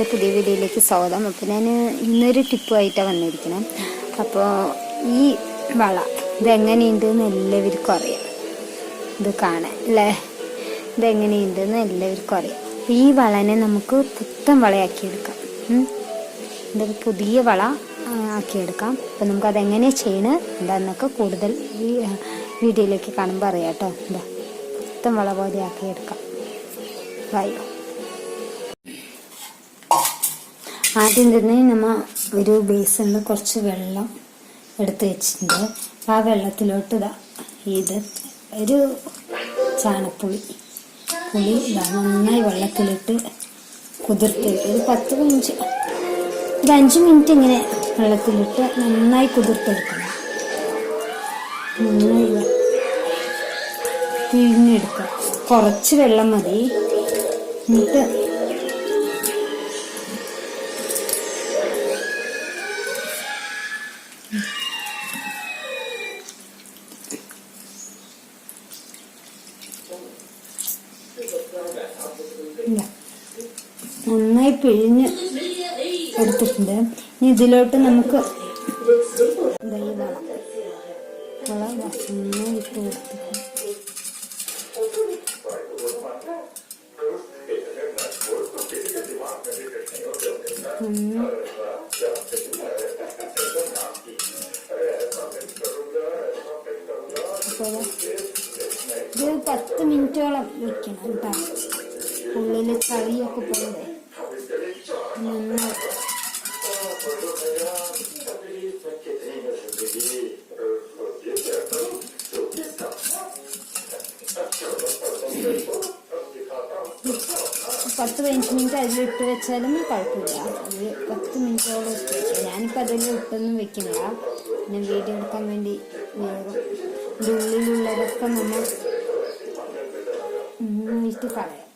ഇന്നത്തെ പുതിയ വീഡിയോയിലേക്ക് സ്വാഗതം. അപ്പോൾ ഞാൻ ഇന്നൊരു ടിപ്പുമായിട്ടാണ് വന്നിരിക്കണം അപ്പോൾ ഈ വള ഇതെങ്ങനെയുണ്ട് എന്ന് എല്ലാവർക്കും അറിയാം. ഇത് കാണാൻ അല്ലേ? ഇതെങ്ങനെയുണ്ട് എന്ന് എല്ലാവർക്കും അറിയാം. അപ്പോൾ ഈ വളനെ നമുക്ക് പുത്തൻ വളയാക്കിയെടുക്കാം. ഇതൊരു പുതിയ വള ആക്കിയെടുക്കാം. അപ്പോൾ നമുക്ക് അതെങ്ങനെയാണ് ചെയ്യണത് എന്താണെന്നൊക്കെ കൂടുതൽ ഈ വീഡിയോയിലേക്ക് കാണുമ്പോൾ അറിയാം കേട്ടോ. എന്താ പുത്തൻ വള പോലെ ആക്കിയെടുക്കാം. വായോ. ആദ്യം തന്നെ നമ്മ ഒരു ബേസിനിൽ കുറച്ച് വെള്ളം എടുത്ത് വെച്ചിട്ടുണ്ട്. ആ വെള്ളത്തിലോട്ട് ഇതാ ഇത് ഒരു ചാണപ്പുളി പുളി നന്നായി വെള്ളത്തിലിട്ട് കുതിർത്ത് ഒരു പത്ത് മിനിറ്റ് ഒരു അഞ്ച് മിനിറ്റ് ഇങ്ങനെ വെള്ളത്തിലിട്ട് നന്നായി കുതിർത്തെടുക്കണം. നന്നായി പിഴിഞ്ഞെടുക്കുക കുറച്ച് വെള്ളം മതി. എന്നിട്ട് ഇല്ല. നന്നായി പിഴിഞ്ഞ് എടുത്തിട്ടുണ്ട്. ഇനി ഇതിലോട്ട് നമുക്ക് പത്ത് മിനിറ്റോളം വെക്കണം കേട്ടോ. ഉള്ളിൽ കറിയൊക്കെ പോകണ്ടേ നന്നായി പത്ത് പതിനഞ്ച് മിനിറ്റ് അതിലിട്ട് വെച്ചാലും കുഴപ്പമില്ല. അത് പത്ത് മിനിറ്റോളം ഇട്ട് വെക്കാം ഞാനിപ്പോൾ അതിൽ ഇട്ടൊന്നും വെക്കുന്നില്ല. ഞാൻ വീഡിയോ എടുക്കാൻ വേണ്ടി ഇതിന്റെ ഉള്ളിലുള്ളതൊക്കെ നമ്മൾ ഇട്ട് കളയാം.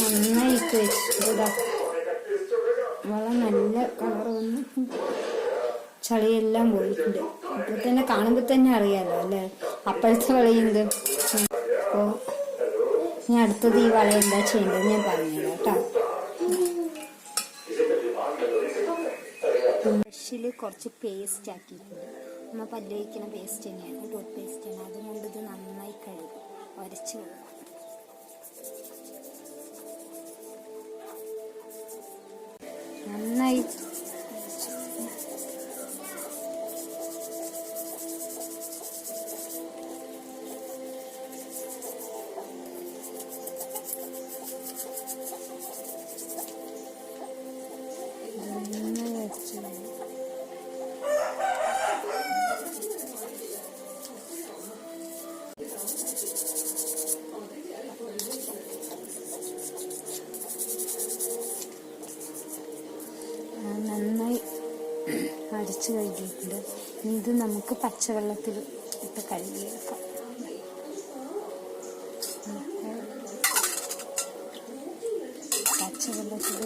നന്നായിട്ട് വെച്ചിട്ട് നല്ല കളർ വന്ന് ചളിയെല്ലാം പോയിട്ടുണ്ട്. അപ്പോൾ തന്നെ കാണുമ്പോൾ തന്നെ അറിയാലോ അല്ലേ? അപ്പോഴത്തെ വളയുണ്ട് അപ്പോൾ ഞാൻ അടുത്തത് ഈ വള എന്താ ചെയ്യേണ്ടത് ഞാൻ പറഞ്ഞുതരാം കേട്ടോ. ബ്രഷിൽ കുറച്ച് പേസ്റ്റ് ആക്കിയിട്ടുണ്ട്. നമ്മൾ പല്ലുവയ്ക്കുന്ന പേസ്റ്റ് തന്നെയാണ് ടൂത്ത് പേസ്റ്റ് അതുകൊണ്ട് ഇത് നന്നായി കഴുകും ഉരച്ച് കഴുകും ഇത് നമുക്ക് പച്ചവെള്ളത്തിൽ ഇട്ട് കഴുകിയെടുക്കാം. പച്ചവെള്ളത്തിൽ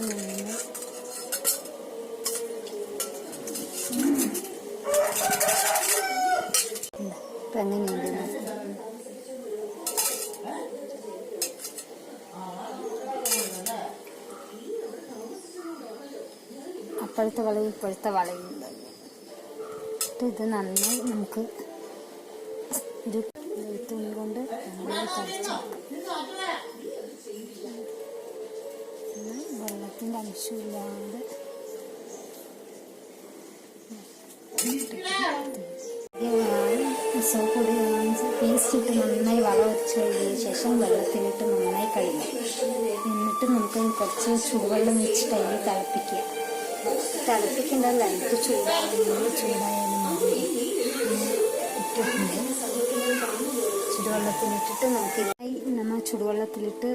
അപ്പോഴത്തെ വളയും ഇപ്പോഴത്തെ വളയും ഉണ്ടല്ലോ എന്നിട്ട് ഇത് നന്നായി നമുക്ക് ഒരു തുണി കൊണ്ട് നന്നായി കഴിച്ചെടുക്കാം വെള്ളത്തിന്റെ അംശമില്ലാതെ സോപ്പൊടി പേസ്റ്റ് ഇട്ട് നന്നായി വളം വെച്ച് കഴിഞ്ഞതിന് ശേഷം വെള്ളത്തിലിട്ട് നന്നായി കഴുകും എന്നിട്ട് നമുക്ക് കുറച്ച് ചൂടുവെള്ളം വെച്ചിട്ട് അതിൽ തിളപ്പിക്കുക. തിളപ്പിക്കേണ്ടതല്ല ലൈറ്റ് ചൂടായാലും ചൂടായാലും മതി. ഇട്ടിട്ടുണ്ട്. ചുടുവെള്ളത്തിലിട്ടിട്ട് നമുക്ക് നമ്മൾ ചുടുവെള്ളത്തിലിട്ട്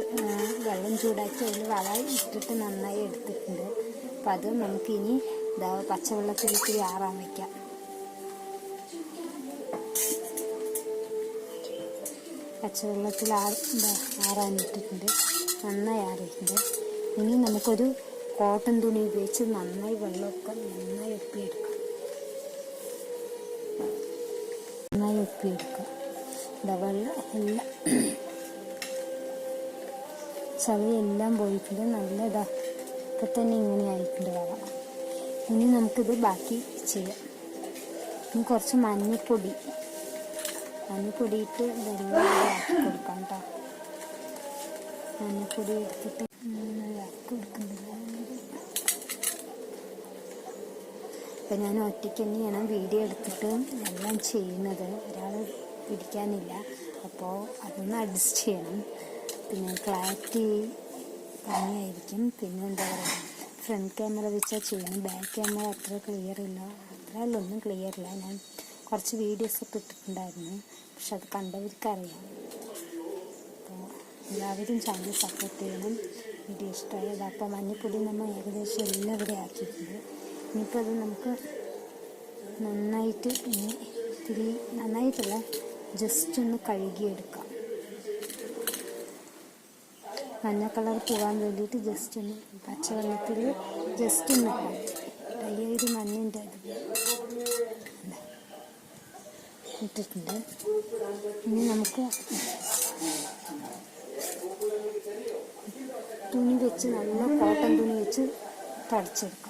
വെള്ളം ചൂടാക്കി അതിൽ വള ഇട്ടിട്ട് നന്നായി എടുത്തിട്ടുണ്ട്. അപ്പം അത് നമുക്കിനി ഇതാ പച്ചവെള്ളത്തിലിട്ട് ആറാൻ വയ്ക്കാം പച്ചവെള്ളത്തിൽ ആ ഇട്ടിട്ടുണ്ട്. നന്നായി ആറിയിട്ടുണ്ട്. ഇനി നമുക്കൊരു കോട്ടൺ തുണി ഉപയോഗിച്ച് നന്നായി വെള്ളമൊക്കെ നന്നായി ഒപ്പിയെടുക്കാം നന്നായി ഒപ്പിയെടുക്കാം ഇതാ വെള്ളം എല്ലാം ചളിയെല്ലാം പോയിട്ടുണ്ട്. നല്ല ഇതാ ഇപ്പം തന്നെ ഇങ്ങനെ ആയിട്ടുണ്ട് വള. ഇനി നമുക്കിത് ബാക്കി ചെയ്യാം. ഇനി കുറച്ച് മഞ്ഞൾപ്പൊടി മഞ്ഞപ്പൊടി ഇട്ട് ഇതെല്ലാം കൊടുക്കാം കേട്ടോ. മഞ്ഞൾപ്പൊടി എടുത്തിട്ട് ഇങ്ങനെ ആക്കി അപ്പം ഞാൻ ഒറ്റയ്ക്ക് തന്നെയാണ് വീഡിയോ എടുത്തിട്ട് എല്ലാം ചെയ്യുന്നത്. ഒരാൾ പിടിക്കാനില്ല. അപ്പോൾ അതൊന്ന് അഡ്ജസ്റ്റ് ചെയ്യണം. പിന്നെ ക്ലാരിറ്റി ഭംഗിയായിരിക്കും പിന്നെ എന്താ പറയുക ഫ്രണ്ട് ക്യാമറ വെച്ചാൽ ചെയ്യുന്നു ബാക്ക് ക്യാമറ അത്ര ക്ലിയർ ഇല്ല. അത്ര ഒന്നും ക്ലിയർ ഇല്ല. ഞാൻ കുറച്ച് വീഡിയോസ് ഒക്കെ ഇട്ടിട്ടുണ്ടായിരുന്നു. പക്ഷെ അത് കണ്ടവർക്ക് അറിയാം അപ്പോൾ എല്ലാവരും ചാനൽ സപ്പോർട്ട് ചെയ്യണം. വീഡിയോ ഇഷ്ടമായത് അപ്പോൾ മഞ്ഞപ്പൊടി നമ്മൾ ഏകദേശം എല്ലാവരും ആക്കിയിട്ടുണ്ട്. ഇനിയിപ്പോൾ അത് നമുക്ക് നന്നായിട്ട് ഇനി ഇത്തിരി നന്നായിട്ടല്ല ജസ്റ്റ് ഒന്ന് കഴുകിയെടുക്കാം. മഞ്ഞ കളർ പോകാൻ വേണ്ടിയിട്ട് ജസ്റ്റ് ഒന്ന് പച്ചവെള്ളത്തിൽ ജസ്റ്റ് ഒന്ന് ഒരു മഞ്ഞന്റെ അത് ഇട്ടിട്ടുണ്ട്. ഇനി നമുക്ക് തുണി വെച്ച് നല്ല കോട്ടൺ തുണി വെച്ച് തുടച്ചെടുക്കാം.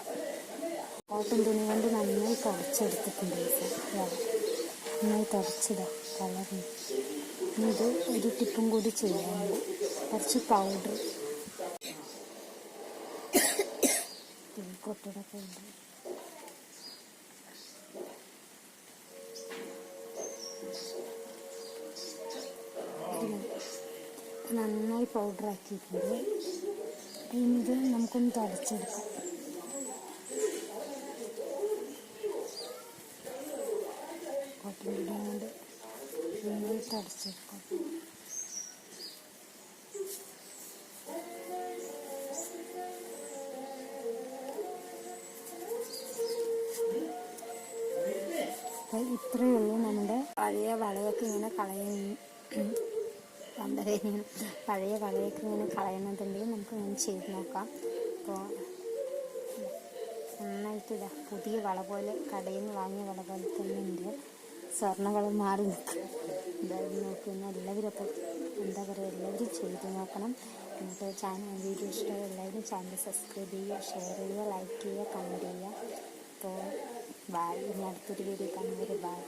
കോട്ടൺ തുണി കൊണ്ട് നന്നായി തുടച്ചെടുത്തിട്ടുണ്ട്. നന്നായി തുടച്ചതാ കളറിന് ഇത് ഒരു ടിപ്പും കൂടി ചെയ്യാനുണ്ട്. കുറച്ച് പൗഡർ. കൊട്ടടൊക്കെ ഉണ്ട്. നന്നായി ഇനി ഇത് നമുക്കൊന്ന് തുടച്ചെടുക്കാം. പൊടി കൊണ്ട് ഇത്രയേ ഉള്ളൂ നമ്മുടെ പഴയ വളയൊക്കെ ഇങ്ങനെ കളയുന്നു ഇങ്ങനെ പഴയ വളയൊക്കെ ഇങ്ങനെ കളയുന്നുണ്ടെങ്കിൽ നമുക്ക് ഇങ്ങനെ ചെയ്ത് നോക്കാം. അപ്പോൾ നന്നായിട്ട് ഇതാ പുതിയ വള പോലെ കടയിൽ നിന്ന് വാങ്ങിയ വള പോലെ തന്നെ ഉണ്ട്. സ്വർണവളം മാറി നിൽക്കും. എന്തായാലും നോക്കുന്ന എല്ലാവരും അപ്പോൾ എന്താ പറയുക എല്ലാവരും ചെയ്ത് നോക്കണം. എന്നിട്ട് ചാനൽ വീഡിയോ ഇഷ്ടമായി എല്ലാവരും ചാനൽ സബ്സ്ക്രൈബ് ചെയ്യുക ഷെയർ ചെയ്യുക ലൈക്ക് ചെയ്യുക കമന്റ് ചെയ്യുക. അപ്പോൾ ബായ് ഇനി അടുത്തൊരു വീഡിയോ കാണുന്നൊരു ബായ്